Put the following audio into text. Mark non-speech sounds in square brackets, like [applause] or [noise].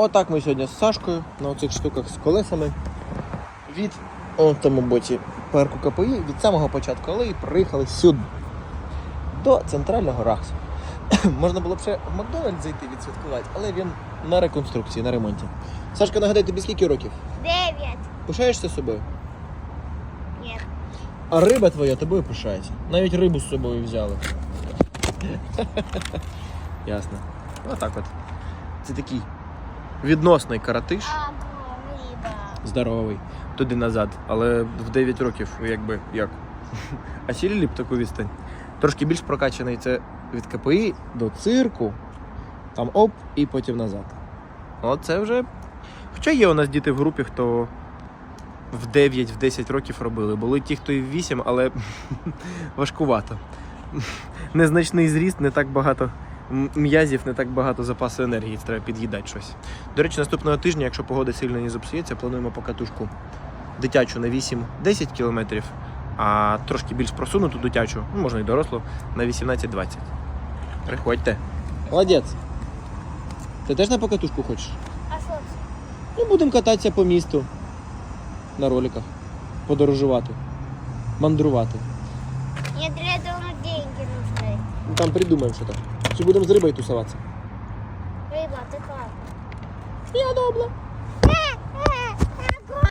Отак ми сьогодні з Сашкою на оцих штуках з колесами від о, тому боці парку КПІ від самого початку алеї приїхали сюди до центрального Рахсу. [coughs] Можна було б ще в Макдональдс зайти відсвяткувати, але він на реконструкції, на ремонті. Сашка, нагадай, тобі скільки років? Дев'ять. Пишаєшся собою? Ні. А риба твоя тобою пишається. Навіть рибу з собою взяли. [laughs] Ясно. Отак от. Це такий відносний каратиш. Здоровий туди назад, але в 9 років якби як. А сілі б таку відстань. Трошки більш прокачаний це від КПІ до цирку, там оп, і потім назад. Оце вже. Хоча є у нас діти в групі, хто в 9-10 років робили. Були ті, хто і в 8, але [laughs] важкувато. Незначний зріст, не так багато м'язів, не так багато запасу енергії, треба під'їдати щось. До речі, наступного тижня, якщо погода сильно не зіпсується, плануємо покатушку дитячу на 8-10 кілометрів, а трошки більш просунуту дитячу, ну, можна і дорослу, на 18-20. Приходьте. Молодець. Ти теж на покатушку хочеш? А що? Ну, будемо кататися по місту на роликах, подорожувати, мандрувати. Мне для этого деньги нужны. Там придумаем что-то. Чи будем с рыбой тусоваться? Риба, ты как? Я добре.